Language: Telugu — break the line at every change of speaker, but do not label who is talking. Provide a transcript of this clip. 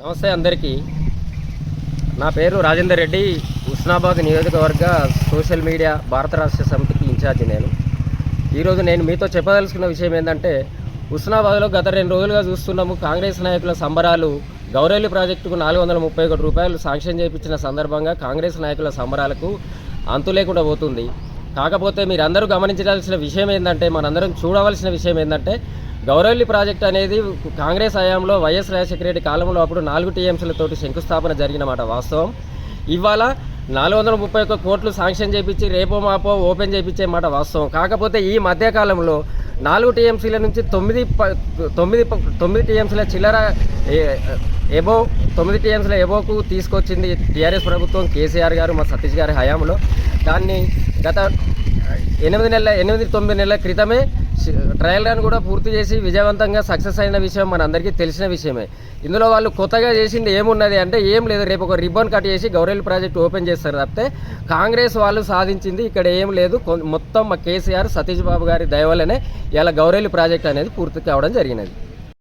నమస్తే అందరికీ. నా పేరు రాజేందర్ రెడ్డి. హుస్నాబాద్ నియోజకవర్గ సోషల్ మీడియా భారత రాష్ట్ర సమితికి ఇన్ఛార్జి నేను. ఈరోజు నేను మీతో చెప్పదలుచుకున్న విషయం ఏంటంటే హుస్నాబాద్లో గత రెండు రోజులుగా చూస్తున్నాము కాంగ్రెస్ నాయకుల సంబరాలు గౌరెల్లి ప్రాజెక్టుకు నాలుగు వందల ముప్పై ఒకటి రూపాయలు శాంక్షన్ చేయించిన సందర్భంగా కాంగ్రెస్ నాయకుల సంబరాలకు అంతు లేకుండా పోతుంది. కాకపోతే మీరందరూ గమనించాల్సిన విషయం ఏంటంటే మనందరం చూడవలసిన విషయం ఏంటంటే గౌరవల్లి ప్రాజెక్ట్ అనేది కాంగ్రెస్ హయాంలో వైఎస్ రాజశేఖర రెడ్డి కాలంలో అప్పుడు నాలుగు టీఎంసీలతోటి శంకుస్థాపన జరిగిన మాట వాస్తవం. ఇవాళ నాలుగు వందల ముప్పై ఒక్క కోట్లు శాంక్షన్ చేయించి రేపో మాపో ఓపెన్ చేయించే మాట వాస్తవం. కాకపోతే ఈ మధ్యకాలంలో నాలుగు టీఎంసీల నుంచి తొమ్మిది ప- తొమ్మిది ప- తొమ్మిది టీఎంసీల చిల్లర ఏ- ఎబో తొమ్మిది టీఎంసీల ఎబోకు తీసుకొచ్చింది టీఆర్ఎస్ ప్రభుత్వం కేసీఆర్ గారు మా సతీష్ గారి హయాంలో. దాన్ని గత ఎనిమిది నెలల ఎనిమిది తొమ్మిది నెలల క్రితమే ట్రయల్ రన్ కూడా పూర్తి చేసి విజయవంతంగా సక్సెస్ అయిన విషయం మనందరికీ తెలిసిన విషయమే. ఇందులో వాళ్ళు కొత్తగా చేసింది ఏమున్నది అంటే ఏం లేదు రేపు ఒక రిబ్బన్ కట్ చేసి గౌరెల్ ప్రాజెక్ట్ ఓపెన్ చేస్తారు తప్పితే కాంగ్రెస్ వాళ్ళు సాధించింది ఇక్కడ ఏం లేదు. మొత్తం మా కేసీఆర్ సతీష్ బాబు గారి దయ ఇలా గౌరెల్లి ప్రాజెక్ట్ అనేది పూర్తి కావడం జరిగినది.